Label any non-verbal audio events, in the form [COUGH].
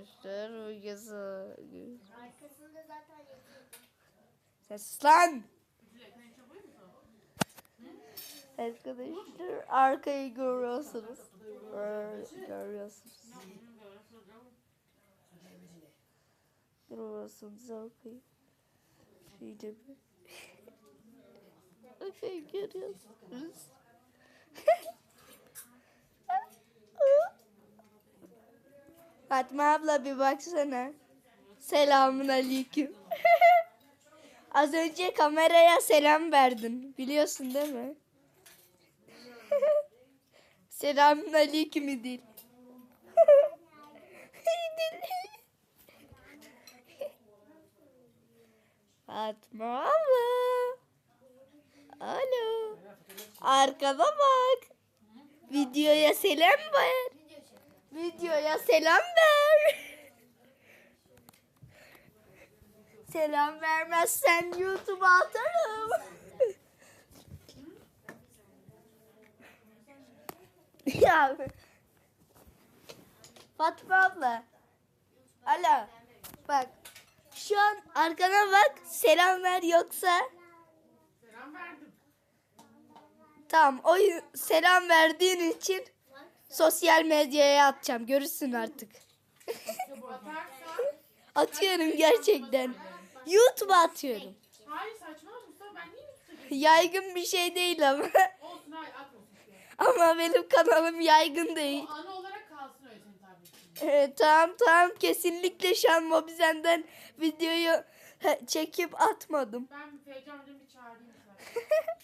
Arkadaşlar o yazı. Arkasında zaten yazıyor. Ses lan. Arkadaşlar arkayı görüyorsunuz. Görüyorsunuz. Görüyorsunuz arkayı. Şöyle bir. [LAUGHS] Arkayı görüyorsunuz. Fatma abla bir baksana. Selamun aleyküm. [LAUGHS] Az önce kameraya selam verdin. Biliyorsun değil mi? [LAUGHS] Selamun aleyküm değil. [LAUGHS] Fatma abla. Alo. Arkada bak. Videoya selam ver. Videoya selam ver. [LAUGHS] Selam vermezsen YouTube'a atarım. [LAUGHS] ya. Fatma abla. Alo. Bak. Şu an arkana bak. Selam ver yoksa. Selam verdim. Tamam. O selam verdiğin için sosyal medyaya atacağım. Görürsün artık. Atıyorum gerçekten. YouTube'a atıyorum. Hayır saçmalama Mustafa ben niye Mustafa? Yaygın bir şey değil ama. Olsun hayır atmasın. işte. ama benim kanalım yaygın değil. O anı olarak kalsın öyle senin tabletinde. Evet, tamam tamam kesinlikle şu an Mobizen'den videoyu çekip atmadım. Ben amcamı bir çağırayım sana. [LAUGHS]